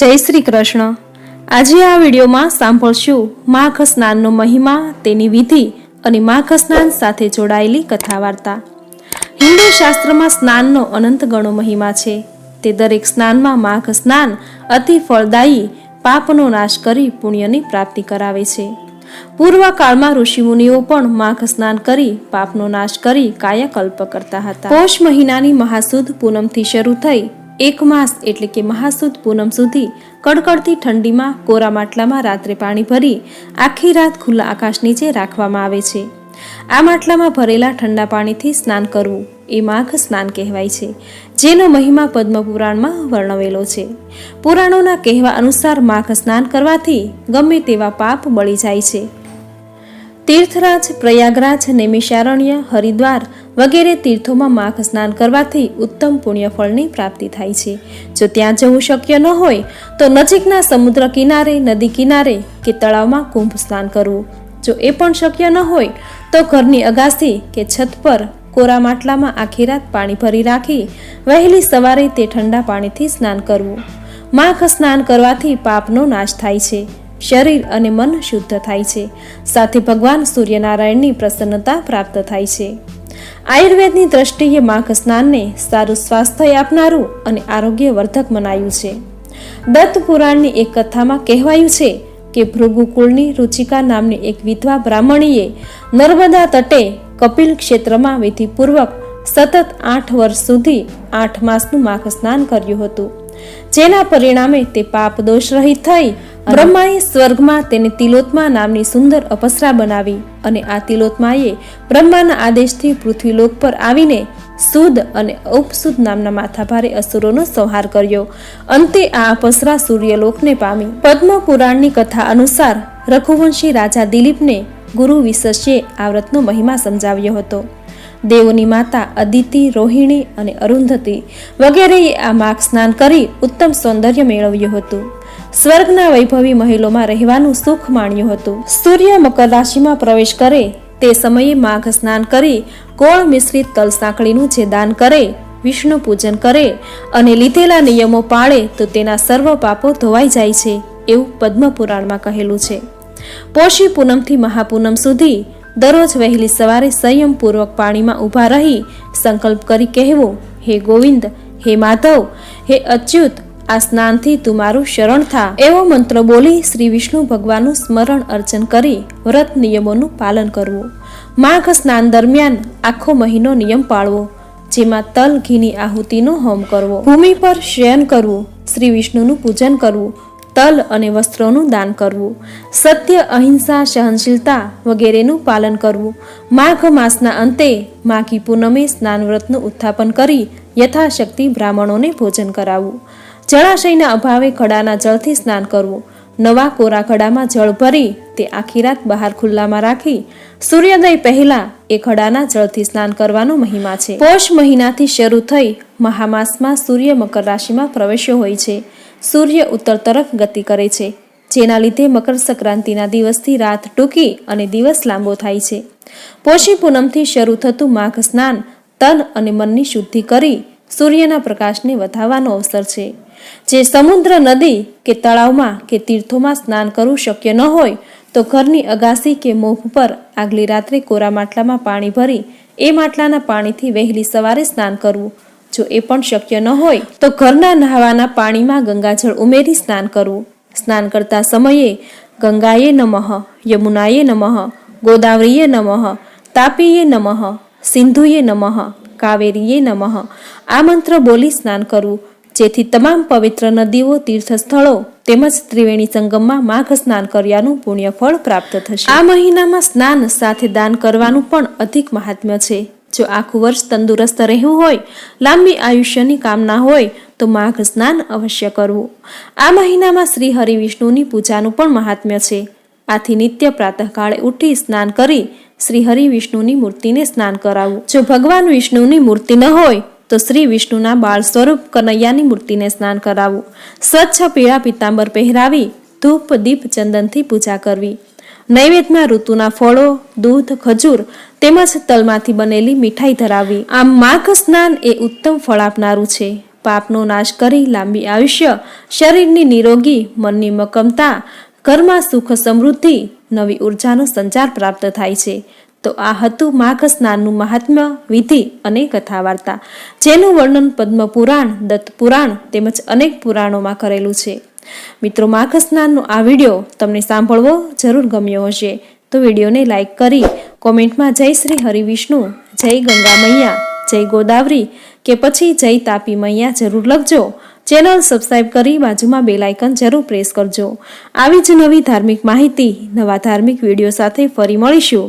જય શ્રી કૃષ્ણ. આજે આ વિડીયોમાં સાંભળશું માઘ સ્નાનનો મહિમા, તેની વિધિ અને માઘ સ્નાન સાથે જોડાયેલી કથા વાર્તા હિન્દુ શાસ્ત્રમાં સ્નાનનો અનંત ગણો મહિમા છે. તે દરેક સ્નાનમાં માઘ સ્નાન અતિ ફળદાયી પાપનો નાશ કરી પુણ્યની પ્રાપ્તિ કરાવે છે. પૂર્વકાળમાં ઋષિમુનિઓ પણ માઘ સ્નાન કરી પાપનો નાશ કરી કાયાકલ્પ કરતા હતા. પોષ મહિનાની મહાસુદ પૂનમથી શરૂ થઈ એક માસ એટલે કે મહાસુદ પૂનમ સુધી કડકડતી ઠંડીમાં કોરા માટલામાં રાત્રે પાણી ભરી આખી રાત ખુલ્લા આકાશ નીચે રાખવામાં આવે છે. આ માટલામાં ભરેલા ઠંડા પાણીથી સ્નાન કરવું એ માઘ સ્નાન કહેવાય છે, જેનો મહિમા પદ્મપુરાણમાં વર્ણવેલો છે. પુરાણોના કહેવા અનુસાર માઘ સ્નાન કરવાથી ગમે તેવા પાપ બળી જાય છે. તીર્થરાજ, પ્રયાગરાજ, નૈમિષારણ્ય, હરિદ્વાર વગેરે તીર્થોમાં માખ સ્નાન કરવાથી ઉત્તમ પુણ્યફળની પ્રાપ્તિ થાય છે. જો ત્યાં જવું શક્ય ન હોય, તો નજીકના સમુદ્ર કિનારે, નદી કિનારે કે તળાવમાં કુંભ સ્નાન કરવું. જો એ પણ શક્ય ન હોય, તો ઘરની અગાસી કે છત પર કોરા માટલામાં આખી રાત પાણી ભરી રાખી, વહેલી સવારે તે ઠંડા પાણીથી સ્નાન કરવું. માખ સ્નાન કરવાથી પાપનો નાશ થાય છે. શરીર અને મન શુદ્ધ થાય છે. સાથે ભગવાન સૂર્યનારાયણની પ્રસન્નતા પ્રાપ્ત થાય છે. આયુર્વેદની દ્રષ્ટિએ માઘ સ્નાનને સારું સ્વાસ્થ્ય આપનારું અને આરોગ્યવર્ધક મનાયું છે. દત્ત પુરાણની એક કથામાં કહેવાયું છે કે ભૃગુકુળની રુચિકા નામની એક વિધવા બ્રાહ્મણીએ નર્મદા તટે કપિલ ક્ષેત્રમાં વિધિપૂર્વક સતત આઠ વર્ષ સુધી આઠ માસનું માઘ સ્નાન કર્યું હતું. જેના પરિણામે તે પાપ દોષ રહિત થઈ બ્રહ્માએ સ્વર્ગમાં તેને તિલોત્મા નામની સુંદર અપસરા બનાવી અને આ તિલોત્માએ બ્રહ્માના આદેશથી પૃથ્વીલોક પર આવીને સુદ અને ઉપસુદ નામના માથાભારે અસુરોનો સંહાર કર્યો. અંતે આ અપસરા સૂર્યલોકને પામી. પદ્મ પુરાણની કથા અનુસાર રઘુવંશી રાજા દિલીપને ગુરુ વિશસ્યે આ વ્રતનો મહિમા સમજાવ્યો હતો. દેવોની માતા અદિતિ, રોહિણી અને અરુંધતી વગેરેએ આ માર્ગ સ્નાન કરી ઉત્તમ સૌંદર્ય મેળવ્યું હતું. સ્વર્ગના વૈભવી મહેલોમાં રહેવાનું સુખ માણ્યું હતું. સૂર્ય મકર રાશિમાં પ્રવેશ કરે તે સમયે માઘ સ્નાન કરી ગોળ મિશ્રિત તલ સાંકળીનું જે દાન કરે, વિષ્ણુ પૂજન કરે અને લીધેલા નિયમો પાળે તો તેના સર્વ પાપો ધોવાઈ જાય છે એવું પદ્મ પુરાણમાં કહેલું છે. પોષી પૂનમથી મહાપૂનમ સુધી દરરોજ વહેલી સવારે સંયમપૂર્વક પાણીમાં ઊભા રહી સંકલ્પ કરી કહેવો, હે ગોવિંદ, હે માધવ, હે અચ્યુત આ સ્નાનથી તું મારું શરણ થા. એવો મંત્ર બોલી શ્રી વિષ્ણુ ભગવાનનું સ્મરણ અર્ચન કરી વ્રત નિયમોનું પાલન કરવું. માઘ સ્નાન દરમિયાન આખો મહિનો નિયમ પાળવો, જેમાં તલ, ઘીની આહુતિનો હોમ કરવો. ભૂમિ પર શયન કરવું, શ્રી વિષ્ણુનું પૂજન કરવું, તલ અને વસ્ત્રોનું દાન કરવું. સત્ય, અહિંસા, સહનશીલતા વગેરેનું પાલન કરવું. માઘ માસના અંતે માઘી પૂનમે સ્નાન વ્રતનું ઉત્થાપન કરી યથાશક્તિ બ્રાહ્મણોને ભોજન કરાવવું. જળાશયના અભાવે ખડાના જળથી સ્નાન કરવું. નવા કોરા ખડામાં જળ ભરી તે આખી રાત બહાર ખુલ્લામાં રાખી સૂર્યોદય પહેલા એ ખડાના જળથી સ્નાન કરવાનો મહિમા છે. પોષ મહિનાથી શરૂ થઈ મહામાસમાં સૂર્ય મકર રાશિમાં પ્રવેશ્યો હોય છે. સૂર્ય ઉત્તર તરફ ગતિ કરે છે. જેના લીધે મકર સંક્રાંતિના દિવસથી રાત ટૂંકી અને દિવસ લાંબો થાય છે. પોષી પૂનમથી શરૂ થતું માઘ સ્નાન તન અને મનની શુદ્ધિ કરી સૂર્યના પ્રકાશને વધારવાનો અવસર છે. જે સમુદ્ર નદી કે તળાવમાં કે તીર્થોમાં સ્નાન કરવું શક્ય ન હોય, તો ઘરની અગાસી કે મોભ પર આગલી રાત્રે કોરા માટલામાં પાણી ભરી, એ માટલાના પાણીથી વહેલી સવારે સ્નાન કરવું. જો એ પણ શક્ય ન હોય, તો ઘરના નહાવાના પાણીમાં ગંગાજળ ઉમેરી સ્નાન કરવું. સ્નાન કરતા સમયે ગંગાએ નમઃ, યમુનાએ નમઃ, ગોદાવરીએ નમઃ, તાપીએ નમઃ, સિંધુએ નમઃ, કાવેરીએ નમઃ આ મંત્ર બોલી સ્નાન કરવું. જેથી તમામ પવિત્ર નદીઓ તીર્થ સ્થળો તેમજ ત્રિવેણી સંગમમાં માઘ સ્નાન કર્યાનું પુણ્ય ફળ પ્રાપ્ત થશે. આ મહિનામાં સ્નાન સાથે દાન કરવાનું પણ અધિક મહાત્મ્ય છે. જો આખું વર્ષ તંદુરસ્ત રહેવું હોય, લાંબી આયુષ્યની કામના હોય, તો માઘ સ્નાન અવશ્ય કરવું. આ મહિનામાં શ્રી હરિ વિષ્ણુની પૂજાનું પણ મહાત્મ્ય છે. આથી નિત્ય પ્રાતઃકાળે ઉઠી સ્નાન કરી શ્રી હરિ વિષ્ણુની મૂર્તિને સ્નાન કરાવવું જો ભગવાન વિષ્ણુની મૂર્તિ ન હોય તો શ્રી વિષ્ણુના બાળ સ્વરૂપ કનૈયાની મૂર્તિને સ્નાન કરાવવું સ્વચ્છ પીળા પિત્તાંબર પહેરાવી, ધૂપ, દીપ, ચંદનથી પૂજા કરવી. નૈવેદ્યમાં ઋતુના ફળો, દૂધ, ખજૂર તેમજ તલમાંથી બનેલી મીઠાઈ ધરાવવી આમ માઘ સ્નાન એ ઉત્તમ ફળ આપનારું છે. પાપનો નાશ કરી લાંબી આયુષ્ય, શરીરની નિરોગી, મનની મક્કમતા, ઘરમાં સુખ સમૃદ્ધિ, નવી ઉર્જાનો સંચાર પ્રાપ્ત થાય છે. તો આ હતું માઘ સ્નાનનું મહાત્મ્ય વિધિ અને કથા વાર્તા જેનું વર્ણન પદ્મ પુરાણ દત્ત પુરાણ તેમજ અનેક પુરાણોમાં કરેલું છે. મિત્રો માઘ સ્નાનનો આ વીડિયો તમને સાંભળવો જરૂર ગમ્યો હશે. તો વિડીયોને લાઇક કરી કોમેન્ટમાં જય શ્રી હરિવિષ્ણુ જય ગંગા મૈયા, જય ગોદાવરી કે પછી જય તાપી મૈયા જરૂર લખજો. ચેનલ સબસ્ક્રાઇબ કરી બાજુમાં બેલ આઇકન જરૂર પ્રેસ કરજો. આવી જ નવી ધાર્મિક માહિતી, નવા ધાર્મિક વીડિયો સાથે ફરી મળીશું.